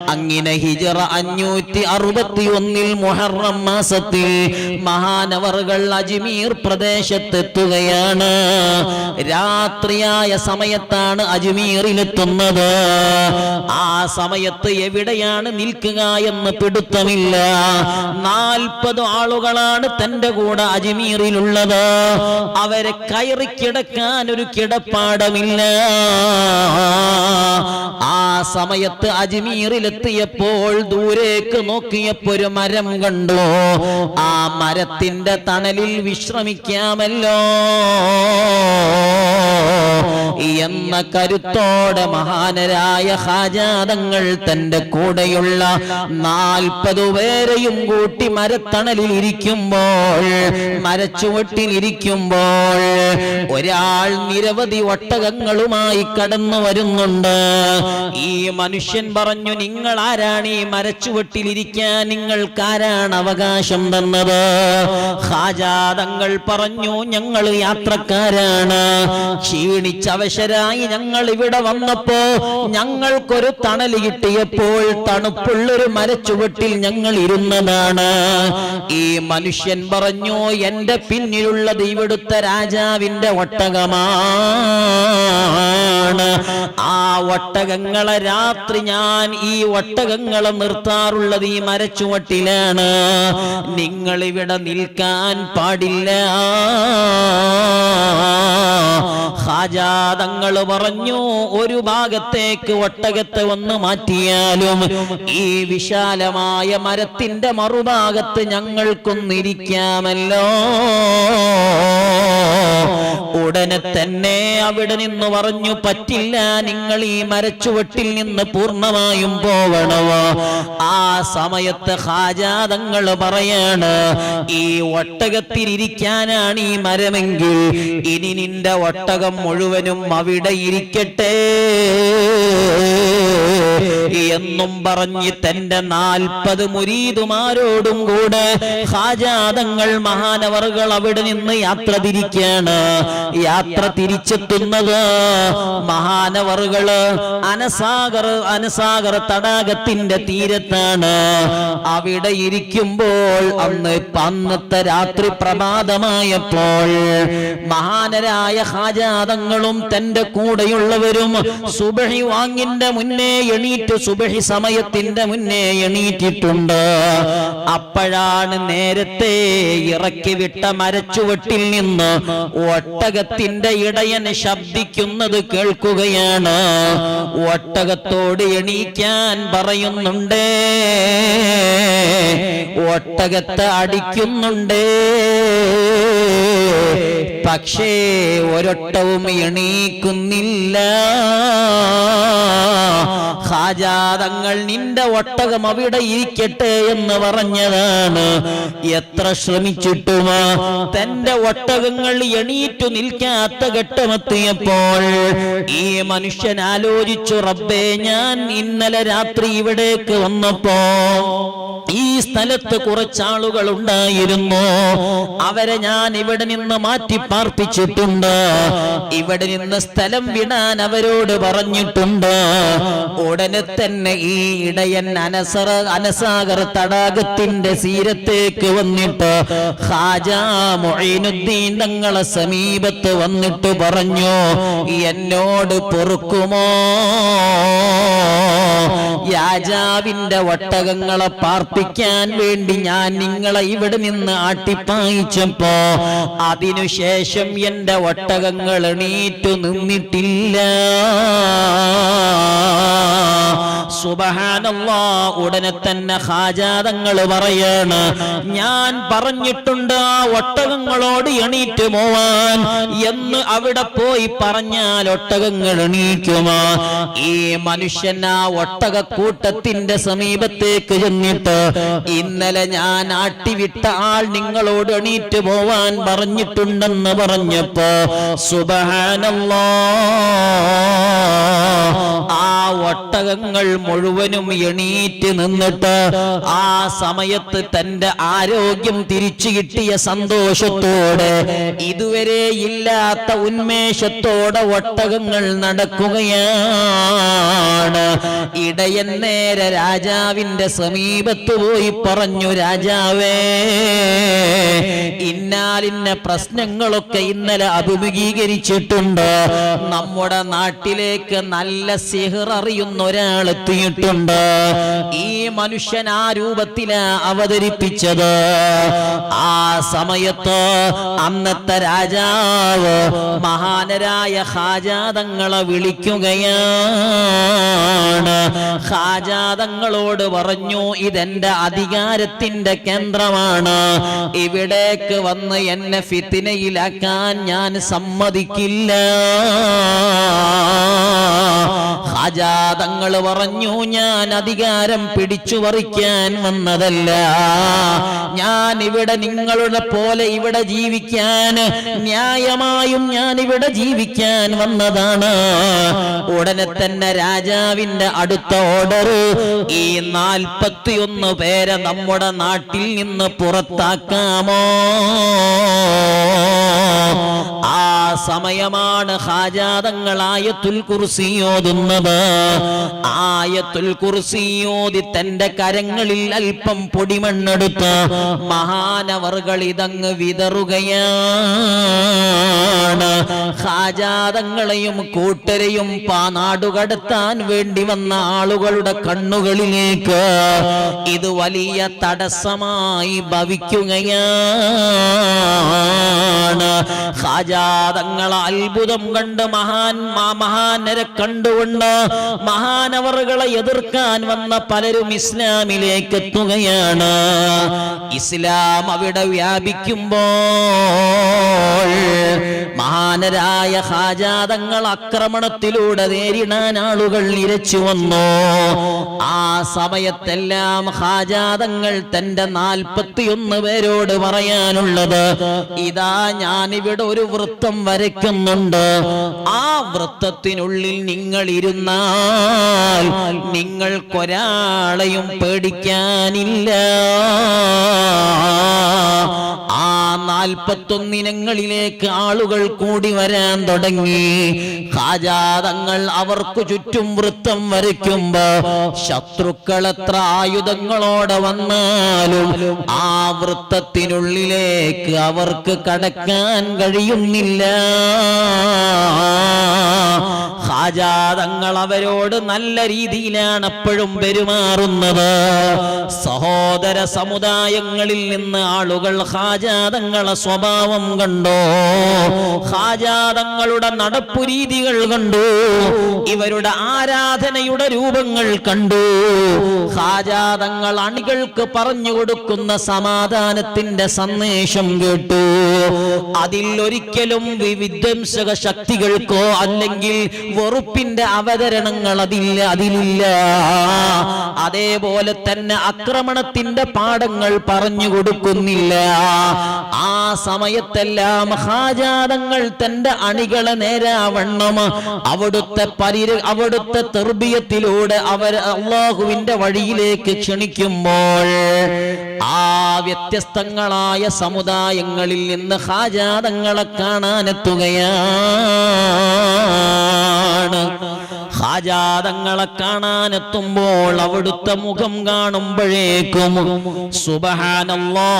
അങ്ങനെ ഹിജറ അഞ്ഞൂറ്റി അറുപത്തി ഒന്നിൽ മുഹറം മാസത്തിൽ മഹാനവറുകൾ അജ്മീർ പ്രദേശത്തെത്തുകയാണ്. രാത്രിയായ സമയത്താണ് അജ്മീറിലെത്തുന്നത്. ആ സമയത്ത് എവിടെയാണ് നിൽക്കുക എന്ന് പിടുത്തമില്ല. നാൽപ്പത് ആളുകളാണ് തന്റെ കൂടെ അജ്മീറിലുള്ളത്. അവരെ കയറി കിടക്കാൻ ഒരു കിടപ്പാടമില്ല. ആ സമയത്ത് അജ്മീറിലെത്തിയപ്പോൾ ദൂരേക്ക് നോക്കിയപ്പോ ഒരു മരം കണ്ടു? ആ മരത്തിന്റെ തണലിൽ വിശ്രമിക്കാമല്ലോ. എന്ന കരുത്തോടെ മഹാനരായ ഹാജാതങ്ങൾ തന്റെ കൂടെയുള്ള നാൽപ്പത് പേരെയും കൂട്ടി മരത്തണലിൽ ഇരിക്കുമ്പോൾ മരച്ചുവട്ടിൽ ഇരിക്കുമ്പോൾ ഒരാൾ നിരവധി ഒട്ടകങ്ങളുമായി കടന്നു വരുന്നുണ്ട്. ഈ മനുഷ്യൻ പറഞ്ഞു നിങ്ങൾ ആരാണ് ഈ മരച്ചുവട്ടിലിരിക്കാൻ നിങ്ങൾക്കാരാണ് അവകാശം തന്നത്? ഹാജാതങ്ങൾ പറഞ്ഞു ഞങ്ങൾ യാത്രക്കാരാണ്. ക്ഷീണിച്ചവശരായി ഞങ്ങൾ ഇവിടെ വന്നപ്പോ ഞങ്ങൾക്കൊരു തണൽ കിട്ടിയപ്പോൾ തണുപ്പുള്ളൊരു മരച്ചുവട്ടിൽ ഞങ്ങൾ ഇരുന്നതാണ്. ഈ മനുഷ്യൻ പറഞ്ഞു എന്റെ പിന്നിലുള്ളത് ഇവിടുത്തെ രാജാവിന്റെ ഒട്ടകമാണ്. ആ ഒട്ടകങ്ങളെ രാത്രി ഞാൻ ഈ ഒട്ടകങ്ങളെ നിർത്താറുള്ളത് ഈ മരച്ചുവട്ടിലാണ്. നിങ്ങൾ ഇവിടെ നിൽക്കാൻ പാടില്ല. ഹാജാതങ്ങൾ പറഞ്ഞു ഒരു ഭാഗത്തേക്ക് ഒട്ടകത്തെ ഒന്ന് മാറ്റിയാലും ഈ വിശാലമായ മരത്തിന്റെ മറുഭാഗത്ത് ഞങ്ങൾക്കൊന്നിരിക്കാമല്ലോ. ഉടനെ തന്നെ അവിടെ നിന്ന് പറഞ്ഞു പറ്റില്ല നിങ്ങൾ ഈ മരച്ചുവട്ടിൽ നിന്ന് പൂർണമായും പോവണമോ ആ സമയത്ത് ഹാജാതങ്ങൾ പറയാണ് ഈ ഒട്ടകത്തിലിരിക്കാനാണ് ഈ മരമെങ്കിൽ ഇനി നിന്റെ ഒട്ടകം മുഴുവനും അവിടെ ഇരിക്കട്ടെ എന്നും പറഞ്ഞ് തന്റെ നാൽപ്പത് മുരീതുമാരോടും കൂടെ ഹാജാതങ്ങൾ മഹാനവറുകൾ അവിടെ നിന്ന് യാത്ര തിരിക്കാണ്. യാത്ര തിരിച്ചെത്തുന്നത് മഹാനവറുകൾ അനസാഗർ അനസാഗർ തടാകത്തിന്റെ തീരത്താണ്. അവിടെ ഇരിക്കുമ്പോൾ അന്ന് അന്നത്തെ രാത്രി പ്രഭാതമായപ്പോൾ മഹാനരായ ഹാജാതങ്ങളും തന്റെ കൂടെയുള്ളവരും സുബഹി വാങ്ങിന്റെ മുന്നേ എണീറ്റ് സുബഹി സമയത്തിന്റെ മുന്നേ എണീറ്റിട്ടുണ്ട്. അപ്പോഴാണ് നേരത്തെ ഇറക്കി വിട്ട മരച്ചുവട്ടിൽ നിന്ന് ഒട്ടകത്തിന്റെ ഇടയന് ശബ്ദിക്കുന്നത് കേൾക്കുകയാണ്. ഒട്ടകത്തോട് എണീക്കാൻ പറയുന്നുണ്ടേ. ഒട്ടകത്തെ അടിക്കുന്നുണ്ടേ. പക്ഷേ ഒരൊട്ടവും എണീക്കുന്നില്ല. ഹാജാതങ്ങൾ നിന്റെ ഒട്ടകം അവിടെ ഇരിക്കട്ടെ എന്ന് പറഞ്ഞതാണ്. എത്ര ശ്രമിച്ചിട്ടും തന്റെ ഒട്ടകങ്ങൾ എണീറ്റു നിൽക്കാത്ത ഘട്ടമെത്തിയപ്പോൾ ഈ മനുഷ്യൻ ആലോചിച്ചു റബ്ബേ ഞാൻ ഇന്നലെ രാത്രി ഇവിടേക്ക് വന്നപ്പോ ഈ സ്ഥലത്ത് കുറച്ചാളുകൾ ഉണ്ടായിരുന്നു അവരെ ഞാൻ ഇവിടെ നിന്ന് മാറ്റി പാർപ്പിച്ചിട്ടുണ്ട്. ഇവിടെ നിന്ന് സ്ഥലം വിടാൻ അവരോട് പറഞ്ഞിട്ടുണ്ട്. ഉടനെ തന്നെ ഈ ഇടയൻ അനസറ അനസാഗർ തടാകത്തിന്റെ സീരത്തേക്ക് വന്നിട്ട് ഹാജാ മൊഴിനുദ്ദീൻ തങ്ങളെ സമീപത്ത് വന്നിട്ട് പറഞ്ഞു എന്നോട് പൊറുക്കുമോ? രാജാവിന്റെ ഒട്ടകങ്ങളെ പാർപ്പിക്കാൻ വേണ്ടി ഞാൻ നിങ്ങളെ ഇവിടെ നിന്ന് ആട്ടിപ്പായിച്ചപ്പോ അതിനുശേഷം എന്റെ ഒട്ടകങ്ങൾ എണീറ്റു നിന്നിട്ടില്ല. സുബഹാനല്ലാ ഉടനെ തന്നെ ഹാജാതങ്ങൾ പറയാണ്. ഞാൻ പറഞ്ഞിട്ടുണ്ട് ആ ഒട്ടകങ്ങളോട് എണീറ്റ് പോവാൻ എന്ന് അവിടെ പോയി പറഞ്ഞാൽ ഒട്ടകങ്ങൾ എണീക്കുമോ ഈ മനുഷ്യൻ ആ ഒട്ടക കൂട്ടത്തിന്റെ സമീപത്തേക്ക് ചെന്നിട്ട് ഇന്നലെ ഞാൻ ആട്ടിവിട്ട ആൾ നിങ്ങളോട് എണീറ്റ് പോവാൻ പറഞ്ഞിട്ടുണ്ടെന്ന് പറഞ്ഞപ്പോ സുബഹാനല്ലാ ആ ഒട്ടകങ്ങൾ മുഴുവനും എണീറ്റ് നിന്നിട്ട് ആ സമയത്ത് തന്റെ ആരോഗ്യം തിരിച്ചു കിട്ടിയ സന്തോഷത്തോടെ ഇതുവരെ ഇല്ലാത്ത ഉന്മേഷത്തോടെ ഒട്ടകങ്ങൾ നടക്കുകയാണ്. ഇടയൻ നേരെ രാജാവിന്റെ സമീപത്ത് പോയി പറഞ്ഞു രാജാവേ ഇന്നാലിന്ന പ്രശ്നങ്ങളൊക്കെ ഇന്നലെ അഭിമുഖീകരിച്ചിട്ടുണ്ട്. നമ്മുടെ നാട്ടിലേക്ക് നല്ല സിഹർ അറിയുന്ന ഒരാൾ എത്തിയിട്ടുണ്ട്. ഈ മനുഷ്യൻ ആ രൂപത്തിലാ അവതരിപ്പിച്ചത്. ആ സമയത്ത് അന്നത്തെ രാജാവ് മഹാനരായ ഹാജാതങ്ങളെ വിളിക്കുകയാണ്. ഹാജാതങ്ങളോട് പറഞ്ഞു ഇതെന്റെ അധികാരത്തിന്റെ കേന്ദ്രമാണ്. ഇവിടേക്ക് വന്ന് എന്നെ ഫിത്തിനയിലാക്കാൻ ഞാൻ സമ്മതിക്കില്ല. ഹാജാതങ്ങൾ പറഞ്ഞു ഞാൻ അധികാരം പിടിച്ചു പറിക്കാൻ വന്നതല്ല. ഞാൻ ഇവിടെ നിങ്ങളുടെ പോലെ ഇവിടെ ജീവിക്കാൻ ന്യായമായും ഞാൻ ഇവിടെ ജീവിക്കാൻ വന്നതാണ്. ഉടനെ തന്നെ രാജാവിന്റെ അടുത്ത ഓർഡർ ഈ നാൽപ്പത്തിയൊന്ന് പേരെ നമ്മുടെ നാട്ടിൽ നിന്ന് പുറത്താക്കാമോ? ആ സമയമാണ് ഹാജാതങ്ങളായത്തുൽ കുർസി ഓതുന്നത്. ആയത്തുൽ കുർസി ഓതി തന്റെ കരങ്ങളിൽ അല്പം പൊടിമണ്ണെടുത്ത് മഹാനവറുകൾ ഇതങ്ങ് വിതറുകയാണ്. ഹാജാതങ്ങളെയും കൂട്ടരെയും പാനാടുകടത്താൻ വേണ്ടി വന്ന ആളുകളുടെ കണ്ണുകളിലേക്ക് ഇത് വലിയ തടസ്സമായി ഭവിക്കുകയാണ്. ഹാജാതങ്ങൾ അത്ഭുതം കണ്ട് മഹാൻ മഹാനരെ കണ്ടുകൊണ്ട് മഹാനവറുകളെ എതിർക്കാൻ വന്ന പലരും ഇസ്ലാമിലേക്ക് എത്തുകയാണ്. ഇസ്ലാം അവിടെ വ്യാപിക്കുമ്പോൾ മഹാനരായ ഹാജാതങ്ങൾ ആക്രമണത്തിലൂടെ നേരിടാൻ ആളുകൾ നിരച്ചു വന്നു. ആ സമയത്തെല്ലാം ഹാജാതങ്ങൾ തന്റെ നാൽപ്പത്തിയൊന്ന് പേരോട് പറയാനുള്ളത് ഇതാ ഞാനിവിടെ ഒരു വൃത്തം വരയ്ക്കുന്നുണ്ട്. ആ വൃത്തത്തിനുള്ളിൽ നിങ്ങൾ ഇരുന്നാൽ നിങ്ങൾക്കൊരാളെയും പേടിക്കാനില്ല. നാൽപ്പത്തൊന്നിനങ്ങളിലേക്ക് ആളുകൾ കൂടി വരാൻ തുടങ്ങി. ഹാജാതങ്ങൾ അവർക്ക് ചുറ്റും വൃത്തം വരയ്ക്കുമ്പോ ശത്രുക്കൾ എത്ര ആയുധങ്ങളോടെ വന്നാലും ആ വൃത്തത്തിനുള്ളിലേക്ക് അവർക്ക് കടക്കാൻ കഴിയുന്നില്ല. ഹാജാതങ്ങൾ അവരോട് നല്ല രീതിയിലാണ് എപ്പോഴും പെരുമാറുന്നത്. സഹോദര സമുദായങ്ങളിൽ നിന്ന് ആളുകൾ ഹാജാതങ്ങളെ സ്വഭാവം കണ്ടോ? ഹാജാതങ്ങളുടെ നടപ്പു കണ്ടു. ഇവരുടെ ആരാധനയുടെ രൂപങ്ങൾ കണ്ടു. ഹാജാതങ്ങൾ അണികൾക്ക് പറഞ്ഞു കൊടുക്കുന്ന സമാധാനത്തിന്റെ സന്ദേശം കേട്ടു. അതിൽ ഒരിക്കലും വിധ്വംസക ശക്തികൾക്കോ അല്ലെങ്കിൽ വെറുപ്പിന്റെ അവതരണങ്ങൾ അതില്ല അതിലില്ല. അതേപോലെ തന്നെ ആക്രമണത്തിന്റെ പാഠങ്ങൾ പറഞ്ഞു കൊടുക്കുന്നില്ല. ആ സമയത്തെല്ലാം ഹാജാതങ്ങൾ തന്റെ അണികളെ നേരാവണ്ണം അവിടുത്തെ പരി അവിടുത്തെ തെർബിയത്തിലൂടെ അവർ അള്ളാഹുവിന്റെ വഴിയിലേക്ക് ക്ഷണിക്കുമ്പോൾ ആ വ്യത്യസ്തങ്ങളായ സമുദായങ്ങളിൽ നിന്ന് ഹാജാതങ്ങളെ കാണാനെത്തുകയാണ്. ഹാജാതങ്ങളെ കാണാനെത്തുമ്പോൾ അവിടുത്തെ മുഖം കാണുമ്പോഴേക്കും സുബഹാനല്ലാ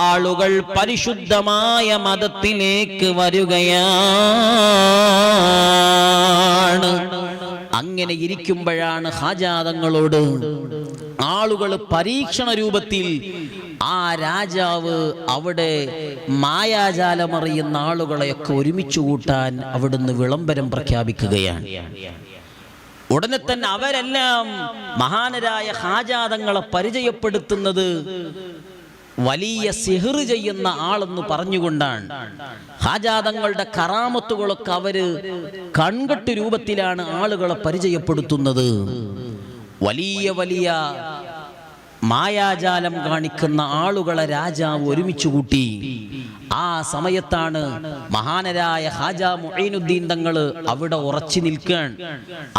ആളുകൾ പരിശുദ്ധമായ മതത്തിലേക്ക് വരികയാണ്. അങ്ങനെ ഇരിക്കുമ്പോഴാണ് ഹാജാതങ്ങളോട് ആളുകൾ പരീക്ഷണ രൂപത്തിൽ ആ രാജാവ് അവിടെ മായാജാലമറിയുന്ന ആളുകളെയൊക്കെ ഒരുമിച്ച് കൂട്ടാൻ അവിടുന്ന് വിളംബരം പ്രഖ്യാപിക്കുകയാണ്. ഉടനെ തന്നെ അവരെല്ലാം മഹാനരായ ഹാജാതങ്ങളെ പരിചയപ്പെടുത്തുന്നത് വലിയ സിഹർ ചെയ്യുന്ന ആളെന്ന് പറഞ്ഞുകൊണ്ടാണ്. ഹാജാതങ്ങളുടെ കറാമത്തുകളൊക്കെ അവർ കൺകെട്ട് രൂപത്തിലാണ് ആളുകളെ പരിചയപ്പെടുത്തുന്നത്. വലിയ വലിയ മായാജാലം കാണിക്കുന്ന ആളുകളെ രാജാവ് ഒരുമിച്ച് കൂട്ടി. ആ സമയത്താണ് മഹാനരായ ഹാജ മൊയ്നുദ്ദീൻ തങ്ങൾ അവിടെ ഉറച്ചു നിൽക്കാൻ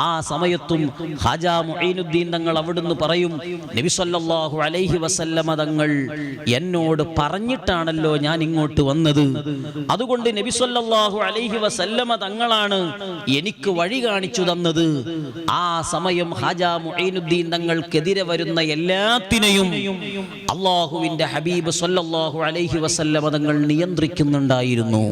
ആ സമയത്തും ഹാജ മൊയ്നുദ്ദീൻ തങ്ങൾ അവിടുന്ന് പറയും നബി സല്ലല്ലാഹു അലൈഹി വസല്ലമ തങ്ങൾ എന്നോട് പറഞ്ഞിട്ടാണല്ലോ ഞാൻ ഇങ്ങോട്ട് വന്നത്. അതുകൊണ്ട് നബി സല്ലല്ലാഹു അലൈഹി വസല്ലമ തങ്ങളാണ് എനിക്ക് വഴി കാണിച്ചു തന്നത്. ആ സമയം ഹാജ മൊയ്നുദ്ദീൻ തങ്ങൾക്കെതിരെ വരുന്ന എല്ലാത്തിനെയും അള്ളാഹുവിന്റെ ഹബീബ് സൊല്ലാഹു അലൈഹി വസല്ലമ തങ്ങൾ നിയന്ത്രിക്കുന്നുണ്ടായിരുന്നു.